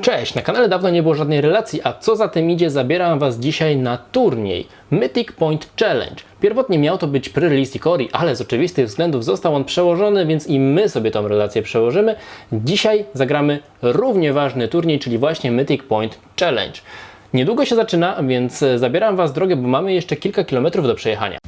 Cześć, na kanale dawno nie było żadnej relacji, a co za tym idzie, zabieram Was dzisiaj na turniej Mythic Point Challenge. Pierwotnie miał to być pre-release Ikori, ale z oczywistych względów został on przełożony, więc i my sobie tą relację przełożymy. Dzisiaj zagramy równie ważny turniej, czyli właśnie Mythic Point Challenge. Niedługo się zaczyna, więc zabieram Was drogę, bo mamy jeszcze kilka kilometrów do przejechania.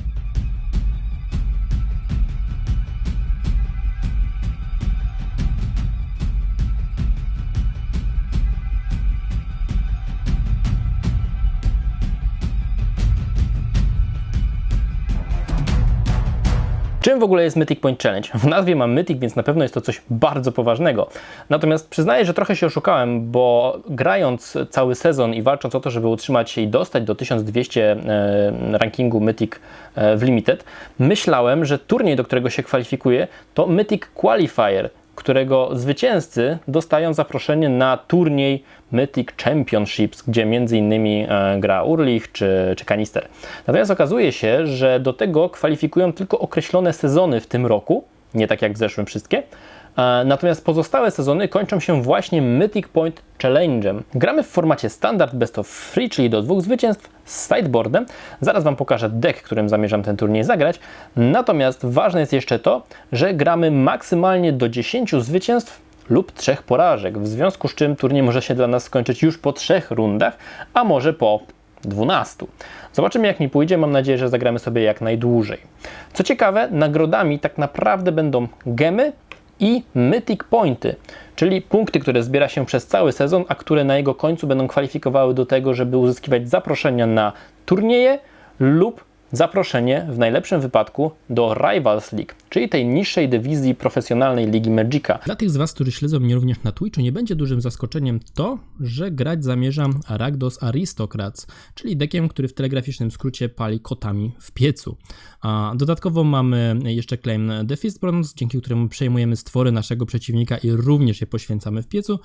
Czym w ogóle jest Mythic Point Challenge? W nazwie mam Mythic, więc na pewno jest to coś bardzo poważnego. Natomiast przyznaję, że trochę się oszukałem, bo grając cały sezon i walcząc o to, żeby utrzymać się i dostać do 1200 e, rankingu Mythic e, w Limited, myślałem, że turniej, do którego się kwalifikuję, to Mythic Qualifier, którego zwycięzcy dostają zaproszenie na turniej Mythic Championships, gdzie innymi e, gra Urlich czy, czy Kanister. Natomiast okazuje się, że do tego kwalifikują tylko określone sezony w tym roku, nie tak jak w zeszłym wszystkie. E, Natomiast pozostałe sezony kończą się właśnie Mythic Point Challenge'em. Gramy w formacie standard best of three, czyli do dwóch zwycięstw z sideboardem. Zaraz Wam pokażę deck, którym zamierzam ten turniej zagrać. Natomiast ważne jest jeszcze to, że gramy maksymalnie do 10 zwycięstw lub trzech porażek, w związku z czym turniej może się dla nas skończyć już po trzech rundach, a może po 12. Zobaczymy jak mi pójdzie, mam nadzieję, że zagramy sobie jak najdłużej. Co ciekawe, nagrodami tak naprawdę będą gemy i Mythic Pointy, czyli punkty, które zbiera się przez cały sezon, a które na jego końcu będą kwalifikowały do tego, żeby uzyskiwać zaproszenia na turnieje lub zaproszenie w najlepszym wypadku do Rivals League, czyli tej niższej dywizji profesjonalnej ligi Magica. Dla tych z Was, którzy śledzą mnie również na Twitchu, nie będzie dużym zaskoczeniem to, że grać zamierzam Aragdos Aristocrats, czyli dekiem, który w telegraficznym skrócie pali kotami w piecu. A dodatkowo mamy jeszcze claim The Fist Bronze, dzięki któremu przejmujemy stwory naszego przeciwnika i również je poświęcamy w piecu.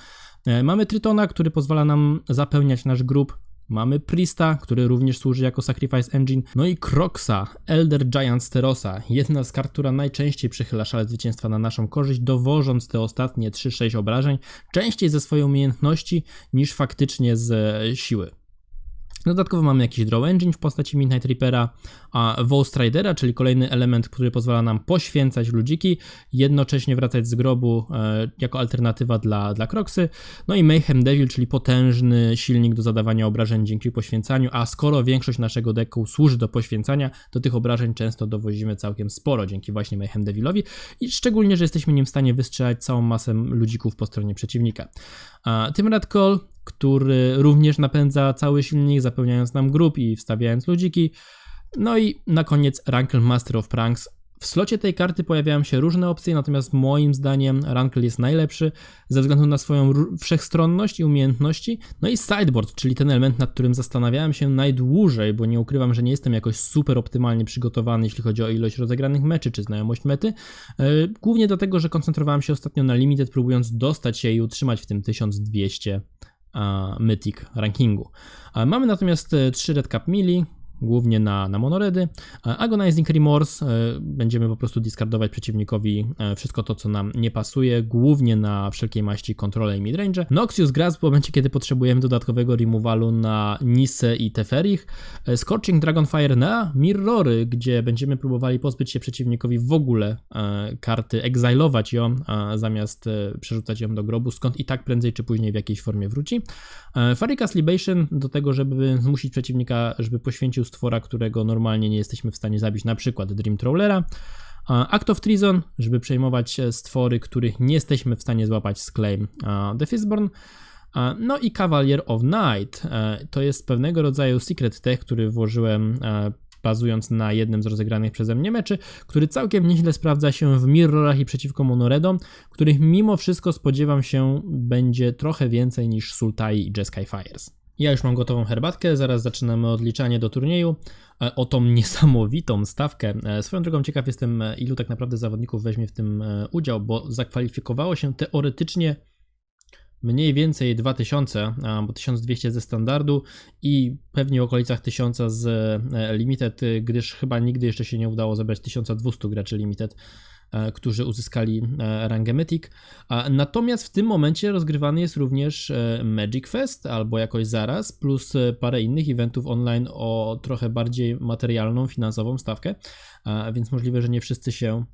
E, Mamy Tritona, który pozwala nam zapełniać nasz grób Mamy Prista, który również służy jako Sacrifice Engine, no i Croxa, Elder Giant Sterosa, jedna z kart, która najczęściej przychyla szale zwycięstwa na naszą korzyść, dowożąc te ostatnie 3-6 obrażeń, częściej ze swojej umiejętności niż faktycznie z siły. Dodatkowo mamy jakiś Draw Engine w postaci Midnight Reapera, a Ghost Ridera, czyli kolejny element, który pozwala nam poświęcać ludziki, jednocześnie wracać z grobu e, jako alternatywa dla, dla Croxy. No i Mayhem Devil, czyli potężny silnik do zadawania obrażeń dzięki poświęcaniu, a skoro większość naszego deku służy do poświęcania, to tych obrażeń często dowozimy całkiem sporo dzięki właśnie Mayhem Devilowi i szczególnie, że jesteśmy nim w stanie wystrzelać całą masę ludzików po stronie przeciwnika. A Timrad Call, który również napędza cały silnik, zapełniając nam grup i wstawiając ludziki. No i na koniec Rankle Master of Pranks. W slocie tej karty pojawiają się różne opcje, natomiast moim zdaniem Rankle jest najlepszy ze względu na swoją wszechstronność i umiejętności. No i sideboard, czyli ten element, nad którym zastanawiałem się najdłużej, bo nie ukrywam, że nie jestem jakoś super optymalnie przygotowany, jeśli chodzi o ilość rozegranych meczy czy znajomość mety. Yy, Głównie dlatego, że koncentrowałem się ostatnio na limited, próbując dostać się i utrzymać w tym 1200 a, Mythic rankingu. Mamy natomiast e, 3 Red Cap Mili, głównie na, na monoredy. A Agonizing Remorse e, będziemy po prostu discardować przeciwnikowi e, wszystko to, co nam nie pasuje, głównie na wszelkiej maści kontrole i midrange. Noxious Grass w momencie, kiedy potrzebujemy dodatkowego removalu na Nisse i Teferich. E, Scorching Dragonfire na Mirrory, gdzie będziemy próbowali pozbyć się przeciwnikowi w ogóle e, karty, exilować ją, e, zamiast e, przerzucać ją do grobu, skąd i tak prędzej czy później w jakiejś formie wróci. E, Farikas Libation do tego, żeby zmusić przeciwnika, żeby poświęcił stwora, którego normalnie nie jesteśmy w stanie zabić, na przykład Dream Trawlera. A Act of Treason, żeby przejmować e, stwory, których nie jesteśmy w stanie złapać z claim The Fistborn. No i Cavalier of Night. E, To jest pewnego rodzaju secret tech, który włożyłem e, bazując na jednym z rozegranych przeze mnie meczy, który całkiem nieźle sprawdza się w mirrorach i przeciwko monoredom, których mimo wszystko spodziewam się będzie trochę więcej niż Sultai i Jeskai Fires. Ja już mam gotową herbatkę, zaraz zaczynamy odliczanie do turnieju e, o tą niesamowitą stawkę. E, Swoją drogą ciekaw jestem, e, ilu tak naprawdę zawodników weźmie w tym udział, bo zakwalifikowało się teoretycznie mniej więcej 2000, a, bo 1200 ze standardu i pewnie w okolicach 1000 z limited, gdyż chyba nigdy jeszcze się nie udało zebrać 1200 graczy limited którzy uzyskali e, rangę Mythic. Natomiast w tym momencie rozgrywany jest również e, Magic Fest albo jakoś zaraz, plus e, parę innych eventów online o trochę bardziej materialną, finansową stawkę, więc możliwe, że nie wszyscy się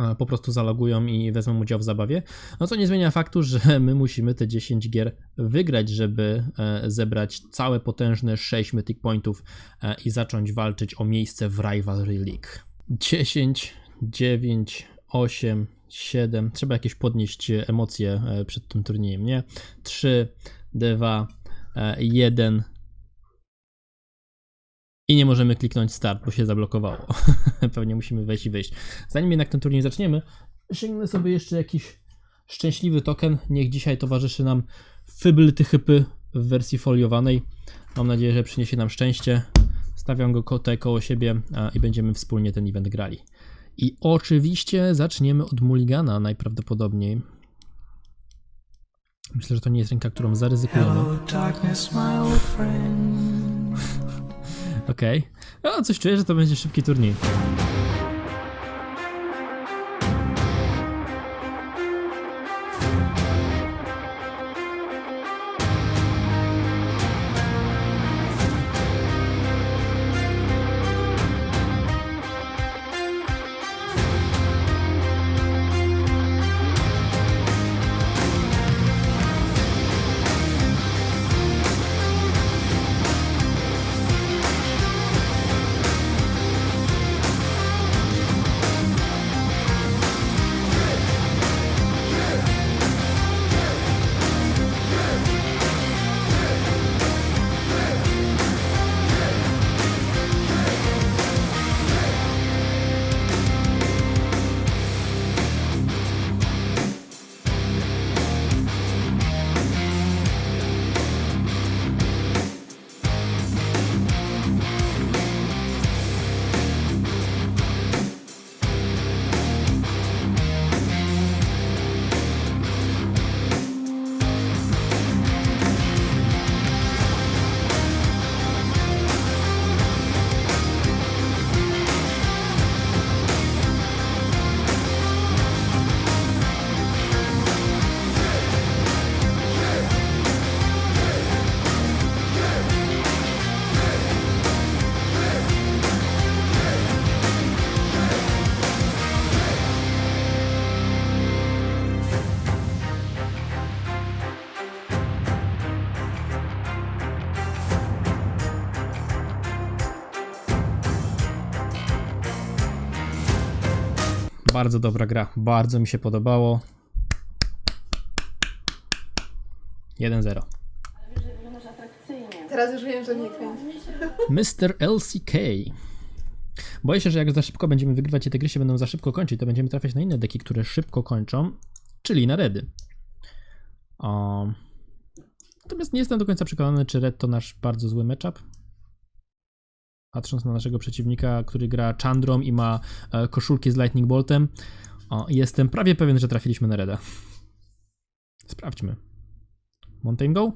e, po prostu zalogują i wezmą udział w zabawie. No co nie zmienia faktu, że my musimy te 10 gier wygrać, żeby e, zebrać całe potężne 6 Mythic Pointów e, i zacząć walczyć o miejsce w Rivalry League. 10, 9, 8, 7. Trzeba jakieś podnieść e, emocje e, przed tym turniejem, nie? 3, 2, 1. I nie możemy kliknąć start, bo się zablokowało. Pewnie musimy wejść i wyjść. Zanim jednak ten turniej zaczniemy, sięgnę sobie jeszcze jakiś szczęśliwy token. Niech dzisiaj towarzyszy nam Fybl Tychypy w wersji foliowanej. Mam nadzieję, że przyniesie nam szczęście. Stawiam go tutaj koło siebie a, i będziemy wspólnie ten event grali. I oczywiście zaczniemy od Mulligana najprawdopodobniej. Myślę, że to nie jest ręka, którą zaryzykujemy. Okej. No, coś czuję, że to będzie szybki turniej. Bardzo dobra gra. Bardzo mi się podobało. 1-0. Teraz już wiem, że mnie kręci. Mr. LCK. Boję się, że jak za szybko będziemy wygrywać i te gry się będą za szybko kończyć, to będziemy trafiać na inne deki, które szybko kończą, czyli na redy. Um, natomiast nie jestem do końca przekonany, czy red to nasz bardzo zły matchup. Patrząc na naszego przeciwnika, który gra Chandrą i ma e, koszulki z Lightning Boltem, o, jestem prawie pewien, że trafiliśmy na reda. Sprawdźmy. Mountain Go?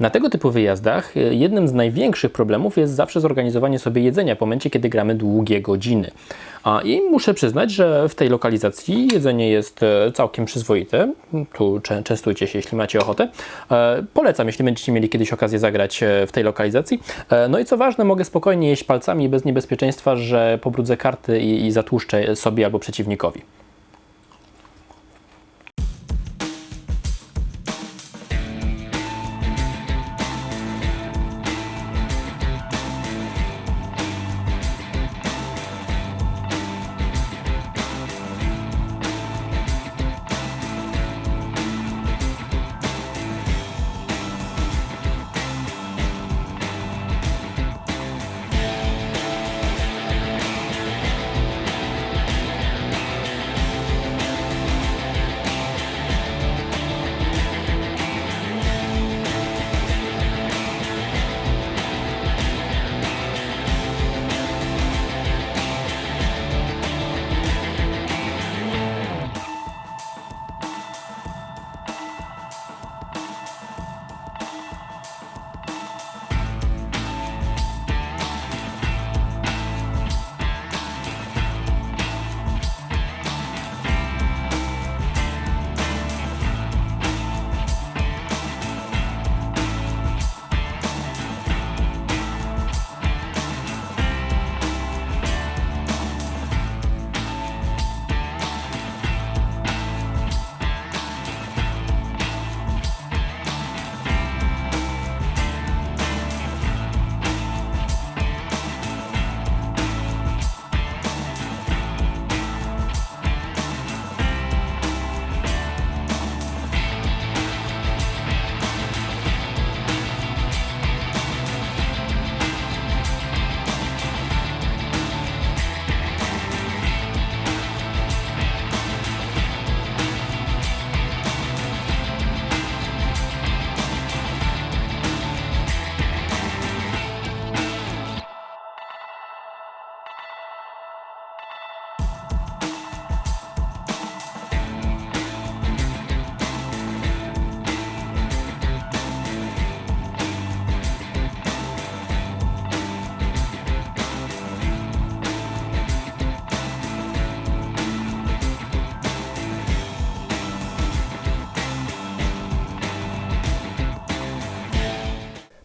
Na tego typu wyjazdach e, jednym z największych problemów jest zawsze zorganizowanie sobie jedzenia w momencie, kiedy gramy długie godziny. A I muszę przyznać, że w tej lokalizacji jedzenie jest e, całkiem przyzwoite. Tu częstujcie się, jeśli macie ochotę. E, Polecam, jeśli będziecie mieli kiedyś okazję zagrać e, w tej lokalizacji. E, No i co ważne, mogę spokojnie jeść palcami bez niebezpieczeństwa, że pobrudzę karty i, i zatłuszczę sobie albo przeciwnikowi.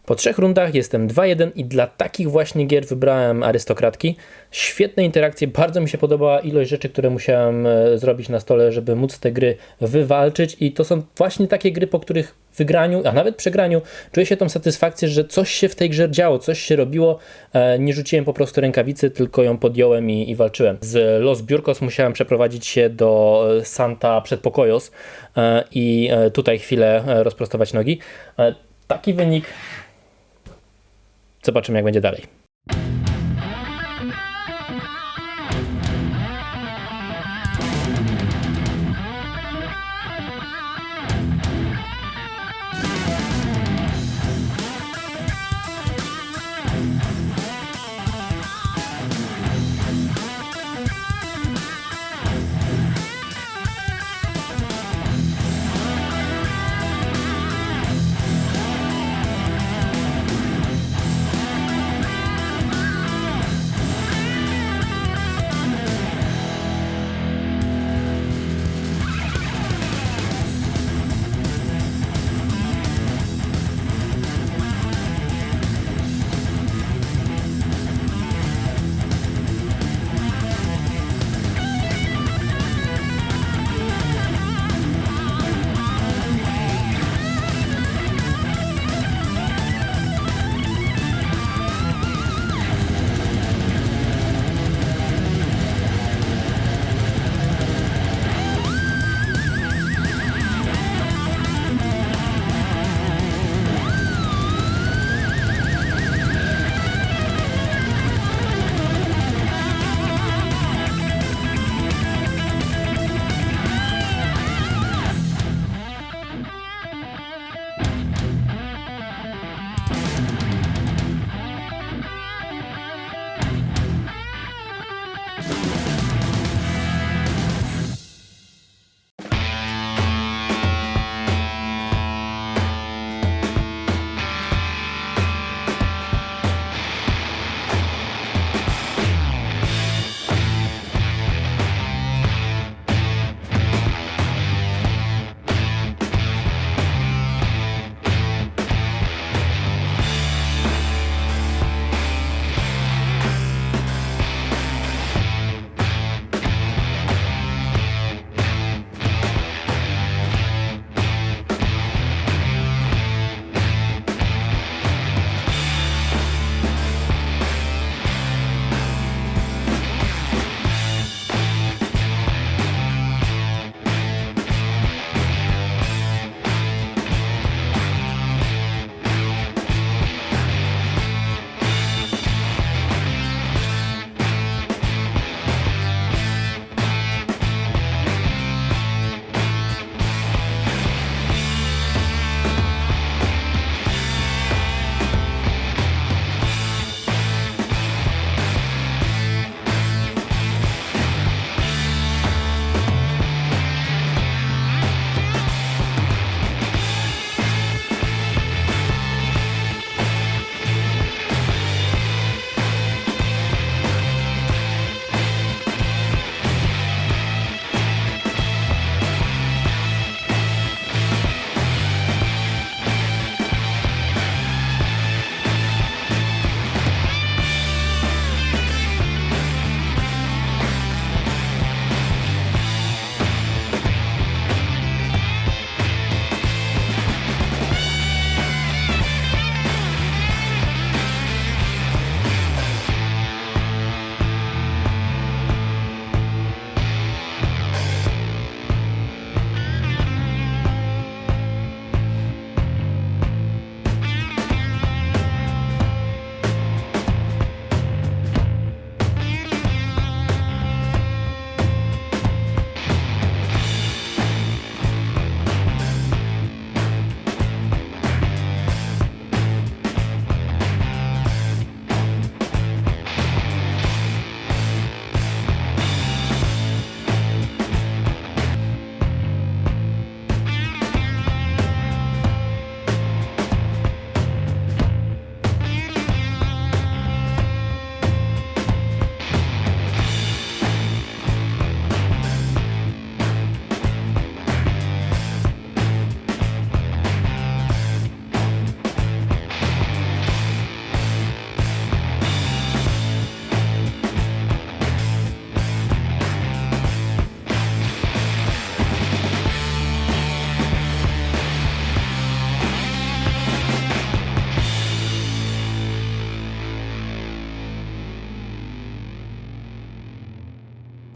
Po trzech rundach jestem 2-1 i dla takich właśnie gier wybrałem arystokratki. Świetne interakcje, bardzo mi się podobała ilość rzeczy, które musiałem e, zrobić na stole, żeby móc te gry wywalczyć i to są właśnie takie gry, po których wygraniu, a nawet przegraniu, czuję się tą satysfakcję, że coś się w tej grze działo, coś się robiło. E, nie rzuciłem po prostu rękawicy, tylko ją podjąłem i, i walczyłem. Z Los Biurkos musiałem przeprowadzić się do e, Santa Przedpokojos i tutaj chwilę rozprostować nogi. Taki wynik. Zobaczymy, jak będzie dalej.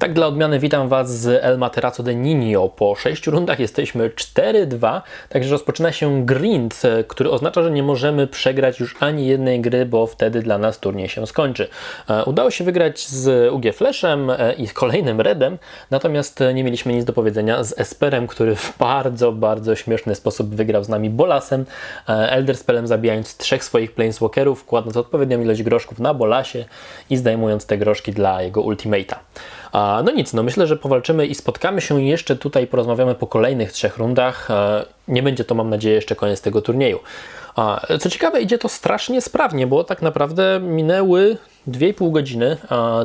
Tak dla odmiany witam Was z El Materazo de Nino. Po 6 rundach jesteśmy 4-2, także rozpoczyna się grind, e, który oznacza, że nie możemy przegrać już ani jednej gry, bo wtedy dla nas turniej się skończy. E, Udało się wygrać z UG Flashem e, i kolejnym Redem, natomiast nie mieliśmy nic do powiedzenia z Esperem, który w bardzo, bardzo śmieszny sposób wygrał z nami Bolasem, Elder Spellem zabijając trzech swoich Planeswalkerów, kładąc odpowiednią ilość groszków na Bolasie i zdejmując te groszki dla jego ultimate'a. No nic, no myślę, że powalczymy i spotkamy się jeszcze tutaj, porozmawiamy po kolejnych trzech rundach. E, Nie będzie to, mam nadzieję, jeszcze koniec tego turnieju. Co ciekawe, idzie to strasznie sprawnie, bo tak naprawdę minęły 2,5 godziny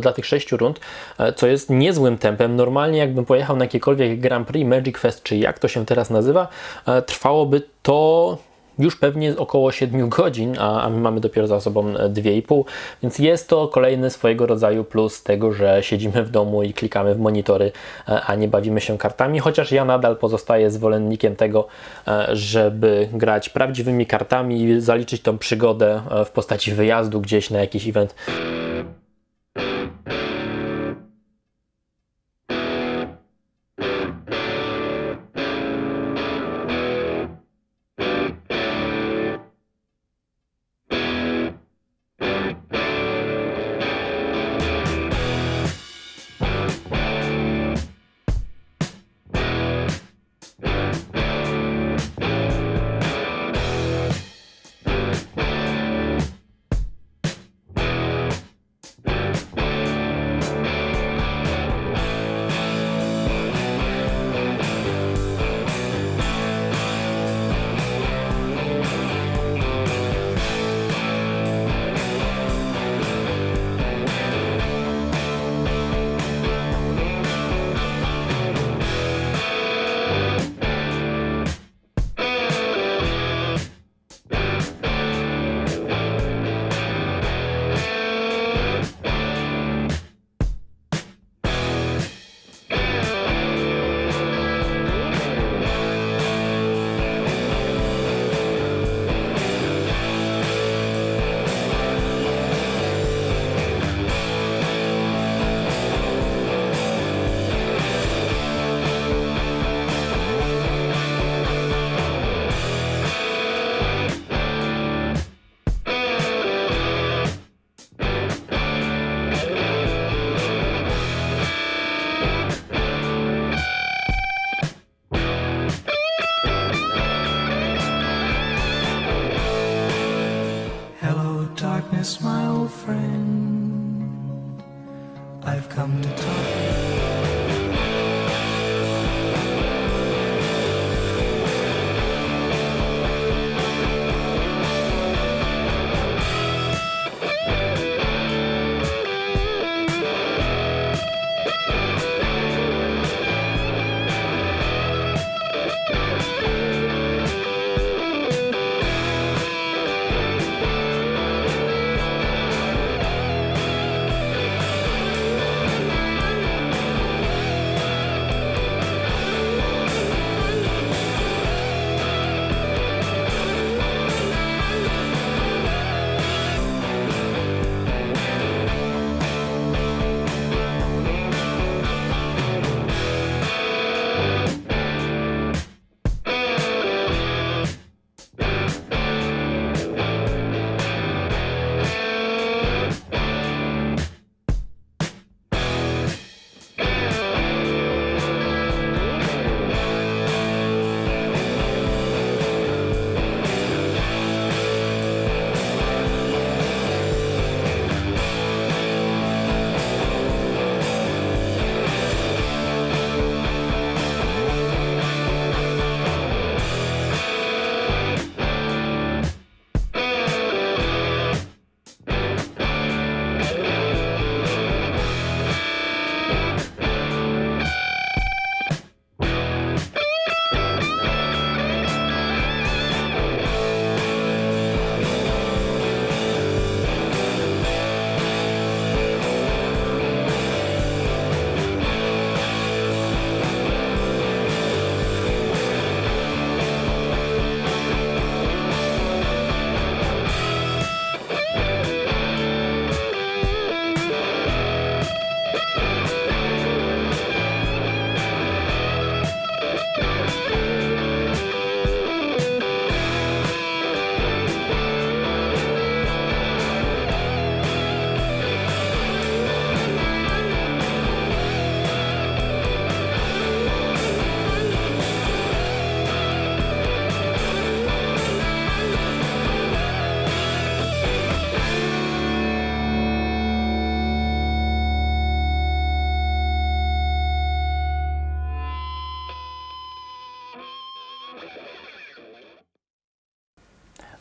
dla tych sześciu rund, e, co jest niezłym tempem. Normalnie jakbym pojechał na jakiekolwiek Grand Prix, Magic Fest, czy jak to się teraz nazywa, e, trwałoby to już pewnie około 7 godzin, a, a my mamy dopiero za sobą e, 2,5, więc jest to kolejny swojego rodzaju plus tego, że siedzimy w domu i klikamy w monitory, e, a nie bawimy się kartami, chociaż ja nadal pozostaję zwolennikiem tego, e, żeby grać prawdziwymi kartami i zaliczyć tą przygodę e, w postaci wyjazdu gdzieś na jakiś event.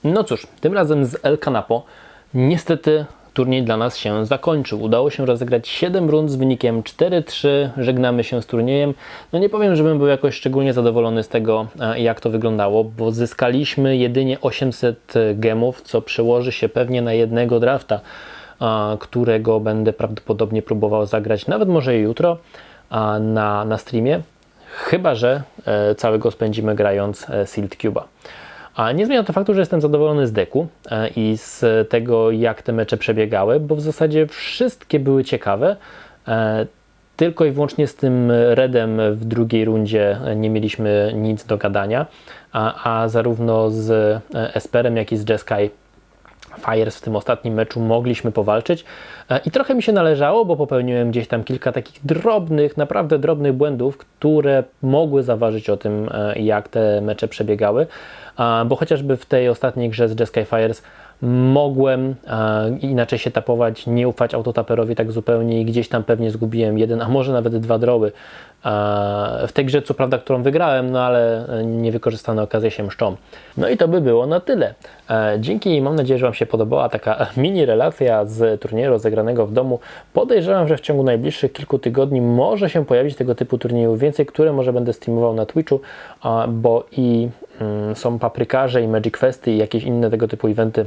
No cóż, tym razem z El Canapo niestety turniej dla nas się zakończył. Udało się rozegrać 7 rund z wynikiem 4-3. Żegnamy się z turniejem. No nie powiem, żebym był jakoś szczególnie zadowolony z tego, e, jak to wyglądało, bo zyskaliśmy jedynie 800 gemów, co przełoży się pewnie na jednego drafta, którego będę prawdopodobnie próbował zagrać nawet może jutro na, na streamie. Chyba, że e, całego spędzimy grając e, Sealed Cube'a. A nie zmienia to faktu, że jestem zadowolony z deku e, i z tego, jak te mecze przebiegały, bo w zasadzie wszystkie były ciekawe. E, Tylko i wyłącznie z tym Redem w drugiej rundzie nie mieliśmy nic do gadania, a, a zarówno z e, Esperem, jak i z Jeskai Fires w tym ostatnim meczu mogliśmy powalczyć. E, i trochę mi się należało, bo popełniłem gdzieś tam kilka takich drobnych, naprawdę drobnych błędów, które mogły zaważyć o tym, e, jak te mecze przebiegały, bo chociażby w tej ostatniej grze z Jeskai Fires mogłem inaczej się tapować, nie ufać autotaperowi tak zupełnie i gdzieś tam pewnie zgubiłem jeden, a może nawet dwa droby w tej grze, co prawda, którą wygrałem, no ale e, niewykorzystane okazje się mszczą. No i to by było na tyle. E, Dzięki, mam nadzieję, że Wam się podobała taka mini relacja z turnieju rozegranego w domu. Podejrzewam, że w ciągu najbliższych kilku tygodni może się pojawić tego typu turniejów więcej, które może będę streamował na Twitchu, bo i mm, są paprykarze i Magic Festy i jakieś inne tego typu eventy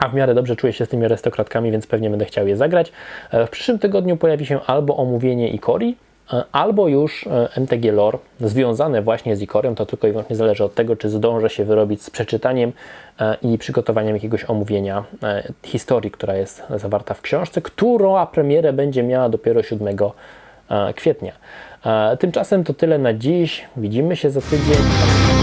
a w miarę dobrze czuję się z tymi arystokratkami, więc pewnie będę chciał je zagrać. E, W przyszłym tygodniu pojawi się albo omówienie Ikori, e, albo już e, MTG Lore związane właśnie z Ikorem. To tylko i wyłącznie zależy od tego, czy zdążę się wyrobić z przeczytaniem e, i przygotowaniem jakiegoś omówienia e, historii, która jest zawarta w książce, która premierę będzie miała dopiero 7 e, kwietnia. E, Tymczasem to tyle na dziś. Widzimy się za tydzień.